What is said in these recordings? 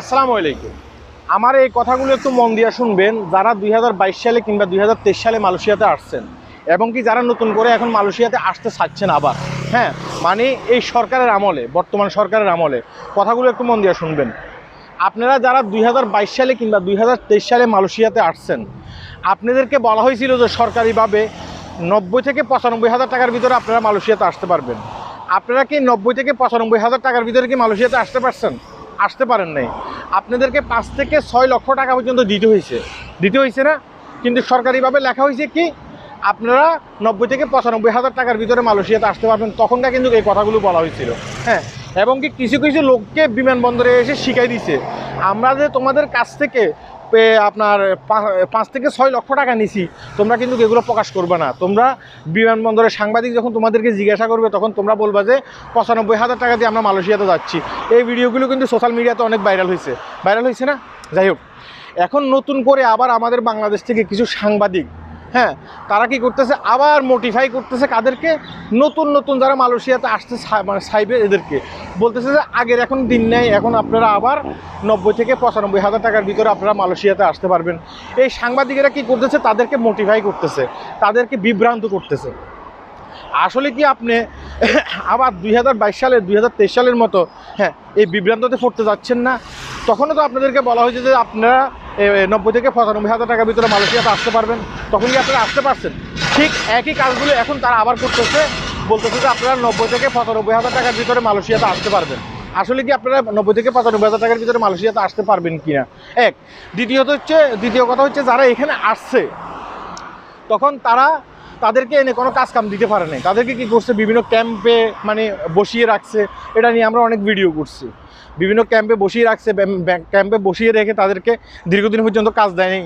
আসসালামু আলাইকুম। আমার এই কথাগুলো একটু মন দিয়ে শুনবেন, যারা দুই হাজার বাইশ সালে কিংবা দুই হাজার তেইশ সালে মালয়েশিয়াতে আসছেন, এবং কি যারা নতুন করে এখন মালয়েশিয়াতে আসতে চাচ্ছেন আবার হ্যাঁ? মানে এই সরকারের আমলে, বর্তমান সরকারের আমলে, কথাগুলো একটু মন দিয়ে শুনবেন। আপনারা যারা দুই হাজার বাইশ সালে কিংবা দুই হাজার তেইশ সালে মালয়েশিয়াতে আসছেন, আপনাদেরকে বলা হয়েছিল যে সরকারিভাবে নব্বই থেকে পঁচানব্বই হাজার টাকার ভিতরে আপনারা মালয়েশিয়াতে আসতে পারবেন। আপনারা কি নব্বই থেকে পঁচানব্বই হাজার টাকার ভিতরে কি মালয়েশিয়াতে আসতে পারছেন? আসতে পারেন নাই। আপনাদেরকে পাঁচ থেকে ছয় লক্ষ টাকা পর্যন্ত দিতে হয়েছে। দিতে হয়েছে না, কিন্তু সরকারিভাবে লেখা হয়েছে কি, আপনারা নব্বই থেকে পঁচানব্বই হাজার টাকার ভিতরে মালয়েশিয়াতে আসতে পারবেন তখনটা কিন্তু এই কথাগুলো বলা হয়েছিল। হ্যাঁ এবং কি কিছু কিছু লোককে বিমানবন্দরে এসে শিখাই দিছে। আমরা যে তোমাদের কাছ থেকে আপনার পাঁচ থেকে ছয় লক্ষ টাকা নিছি। তোমরা কিন্তু এগুলো প্রকাশ করবে না। তোমরা বিমানবন্দরের সাংবাদিক যখন তোমাদেরকে জিজ্ঞাসা করবে, তখন তোমরা বলবা যে পঁচানব্বই হাজার টাকা দিয়ে আমরা মালয়েশিয়াতে যাচ্ছি। এই ভিডিওগুলো কিন্তু সোশ্যাল মিডিয়াতে অনেক ভাইরাল হয়েছে। ভাইরাল হয়েছে না? যাই হোক। এখন নতুন করে আবার আমাদের বাংলাদেশ থেকে কিছু সাংবাদিক হ্যাঁ তারা কি করতেছে? আবার মোটিফাই করতেছে কাদেরকে? নতুন নতুন যারা মালয়েশিয়াতে আসতে মানে সাইবে এদেরকে। বলতেছে যে আগের এখন দিন নেই, এখন আপনারা আবার নব্বই থেকে পঁচানব্বই হাজার টাকার ভিতরে আপনারা মালয়েশিয়াতে আসতে পারবেন। এই সাংবাদিকেরা কি করতেছে? তাদেরকে মোটিফাই করতেছে। তাদেরকে বিভ্রান্ত করতেছে। আসলে কি আপনি আবার দুই সালে দুই সালের মতো হ্যাঁ এই বিভ্রান্ততে পড়তে যাচ্ছেন না? তখনও তো আপনাদেরকে বলা হয়েছে যে আপনারা নব্বই থেকে পঁচানব্বই হাজার টাকার ভিতরে মালয়েশিয়াতে আসতে পারবেন। তখন কি আপনারা আসতে পারছেন। ঠিক একই কাজগুলো এখন তারা আবার করতেছে। বলতেছে যে আপনারা নব্বই থেকে পঁচানব্বই হাজার টাকার ভিতরে মালয়েশিয়াতে আসতে পারবেন। আসলে কি আপনারা নব্বই থেকে পঁচানব্বই হাজার টাকার ভিতরে মালয়েশিয়াতে আসতে পারবেন কি না এক, দ্বিতীয়ত হচ্ছে, দ্বিতীয় কথা হচ্ছে যারা এখানে আসছে, তখন তারা তাদেরকে এনে কোনো কাজ কাম দিতে পারে নাই। তাদেরকে কি করছে? বিভিন্ন ক্যাম্পে মানে বসিয়ে রাখছে। এটা নিয়ে আমরা অনেক ভিডিও করছি। বিভিন্ন ক্যাম্পে বসিয়ে রাখছে ক্যাম্পে বসিয়ে রেখে তাদেরকে দীর্ঘদিন পর্যন্ত কাজ দেয়নি।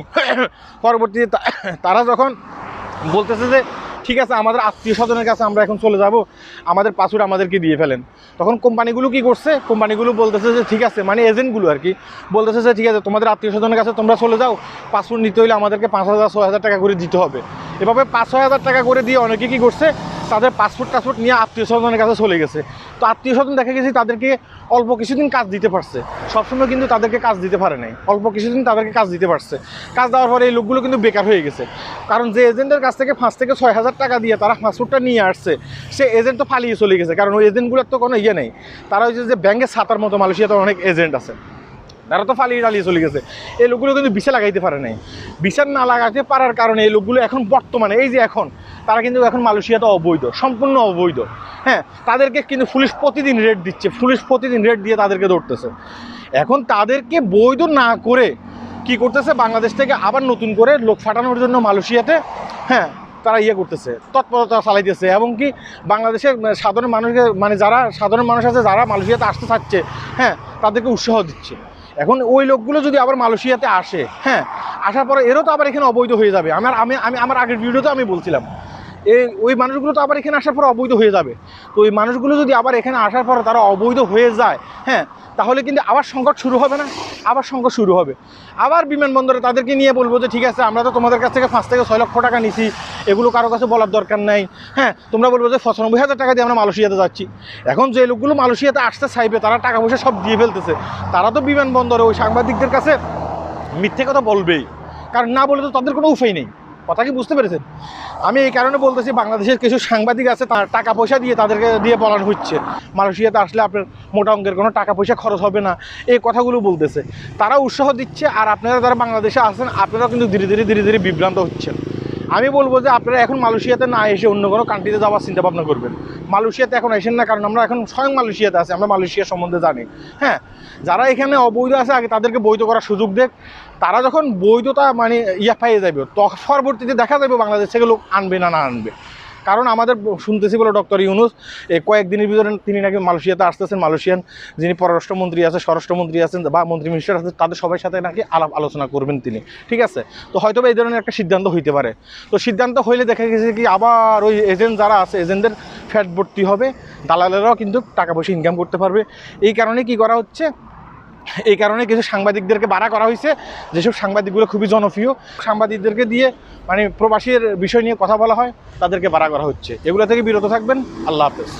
পরবর্তীতে তারা যখন বলতেছে যে, ঠিক আছে, আমাদের আত্মীয় স্বজনের কাছে আমরা এখন চলে যাব, আমাদের পাসওয়ার্ড আমাদেরকে দিয়ে ফেলেন। তখন কোম্পানিগুলো কি করছে? কোম্পানিগুলো বলতেছে যে, ঠিক আছে মানে এজেন্টগুলো আর কি, বলতেছে যে, ঠিক আছে, তোমাদের আত্মীয় স্বজনের কাছে তোমরা চলে যাও পাসপোর্ট নিতে হলে আমাদেরকে পাঁচ হাজার, ছয় হাজার টাকা করে দিতে হবে। এভাবে পাঁচ, ছয় হাজার টাকা করে দিয়ে অনেকে কী করছে? তাদের পাসপোর্ট টাসপোর্ট নিয়ে আত্মীয় স্বজনের কাছে চলে গেছে। তো আত্মীয় স্বজন দেখা গেছে তাদেরকে অল্প কিছুদিন কাজ দিতে পারছে। সবসময় কিন্তু তাদেরকে কাজ দিতে পারে নাই। অল্প কিছুদিন তাদেরকে কাজ দিতে পারছে। কাজ দেওয়ার পরে এই লোকগুলো কিন্তু বেকার হয়ে গেছে। কারণ যে এজেন্টের কাছ থেকে পাঁচ থেকে ছয় হাজার টাকা দিয়ে তারা পাসপোর্টটা নিয়ে আসছে, সে এজেন্ট তো পালিয়ে চলে গেছে। কারণ ওই এজেন্টগুলোর তো কোনো ইয়ে নেই। তারা হচ্ছে যে ব্যাংকে ছাতার মতো মালয়েশিয়াতে অনেক এজেন্ট আছে। তারা তো ফালিয়ে ডালিয়ে চলে গেছে। এই লোকগুলো কিন্তু বিছা লাগাইতে পারে নাই। বিচার না লাগাতে পারার কারণে এই লোকগুলো এখন বর্তমানে, এই যে এখন, তারা কিন্তু এখন মালয়েশিয়াতে অবৈধ, সম্পূর্ণ অবৈধ। হ্যাঁ তাদেরকে কিন্তু পুলিশ প্রতিদিন রেড দিচ্ছে, পুলিশ প্রতিদিন রেড দিয়ে তাদেরকে ধরতেছে। এখন তাদেরকে বৈধ না করে কি করতেছে? বাংলাদেশ থেকে আবার নতুন করে লোক ফাটানোর জন্য মালয়েশিয়াতে হ্যাঁ তারা ইয়ে করতেছে, তৎপরতা চালাইতেছে। এবং কি বাংলাদেশের সাধারণ মানুষকে মানে যারা সাধারণ মানুষ আছে, যারা মালয়েশিয়াতে আসতে চাচ্ছে হ্যাঁ তাদেরকে উৎসাহ দিচ্ছে। এখন ওই লোকগুলো যদি আবার মালয়েশিয়াতে আসে হ্যাঁ আসার পরে এরও তো আবার এখানে অবৈধ হয়ে যাবে। আমার আমি আমি আমার আগের ভিডিওতে আমি বলছিলাম এই ওই মানুষগুলো তো আবার এখানে আসার পর অবৈধ হয়ে যাবে। তো ওই মানুষগুলো যদি আবার এখানে আসার পর তারা অবৈধ হয়ে যায় হ্যাঁ তাহলে কিন্তু আবার সংকট শুরু হবে না? আবার সংকট শুরু হবে। আবার বিমানবন্দরে তাদেরকে নিয়ে বলব যে, ঠিক আছে, আমরা তো তোমাদের কাছ থেকে পাঁচ থেকে ছয় লক্ষ টাকা নিছি, এগুলো কারও কাছে বলার দরকার নাই। হ্যাঁ তোমরা বলব যে, পঁচানব্বই হাজার টাকা দিয়ে আমরা মালয়েশিয়াতে যাচ্ছি। এখন যে লোকগুলো মালয়েশিয়াতে আসতে চাইবে, তারা টাকা পয়সা সব দিয়ে ফেলতেছে। তারা তো বিমানবন্দরে ওই সাংবাদিকদের কাছে মিথ্যে কথা বলবেই। কারণ না বলে তো তাদের কোনো উপায় নেই। কথা কি বুঝতে পেরেছেন? আমি এই কারণে বলতেছি, বাংলাদেশের কিছু সাংবাদিক আছে, তার টাকা পয়সা দিয়ে তাদেরকে দিয়ে বলানো হচ্ছে। মালয়েশিয়াতে আসলে আপনার মোটা অঙ্কের কোনো টাকা পয়সা খরচ হবে না। এই কথাগুলো বলতেছে। তারা উৎসাহ দিচ্ছে, আর আপনারা যারা বাংলাদেশে আসেন আপনারা কিন্তু ধীরে ধীরে ধীরে ধীরে বিভ্রান্ত হচ্ছেন। আমি বলব যে, আপনারা এখন মালয়েশিয়াতে না এসে অন্য কোনো কান্ট্রিতে যাওয়ার চিন্তা ভাবনা করবেন। মালয়েশিয়াতে এখন আসেন না, কারণ আমরা এখন স্বয়ং মালয়েশিয়াতে আছি, আমরা মালয়েশিয়া সম্বন্ধে জানি। হ্যাঁ যারা এখানে অবৈধ আছে, আগে তাদেরকে বৈধ করার সুযোগ দেখ। তারা যখন বৈধতা মানে ইয়া পাইয়ে যাবে পরবর্তীতে দেখা যাবে বাংলাদেশ থেকে লোক আনবে না না আনবে। কারণ আমাদের শুনতেছি বলে ডক্টর ইউনুস কয়েকদিনের ভিতরে তিনি নাকি মালয়েশিয়াতে আসতেছেন, মালয়েশিয়ান যিনি পররাষ্ট্রমন্ত্রী আছে, স্বরাষ্ট্রমন্ত্রী আছেন বা মন্ত্রী মিনিস্টার আছে তাদের সবার সাথে নাকি আলাপ আলোচনা করবেন তিনি, ঠিক আছে? তো হয়তো এই ধরনের একটা সিদ্ধান্ত হইতে পারে। তো সিদ্ধান্ত হইলে দেখা গেছে কি আবার ওই এজেন্ট যারা আছে, এজেন্টদের ফ্যাট ভর্তি হবে, দালালেরাও কিন্তু টাকা পয়সা ইনকাম করতে পারবে। এই কারণে কি করা হচ্ছে? এই কারণে কিছু সাংবাদিকদেরকে বাড়া করা হয়েছে, যেসব সাংবাদিকগুলো খুবই জনপ্রিয়। সাংবাদিকদেরকে দিয়ে মানে প্রবাসীর বিষয় নিয়ে কথা বলা হয়, তাদেরকে বাড়া করা হচ্ছে। এগুলো থেকে বিরত থাকবেন। আল্লাহ হাফেজ।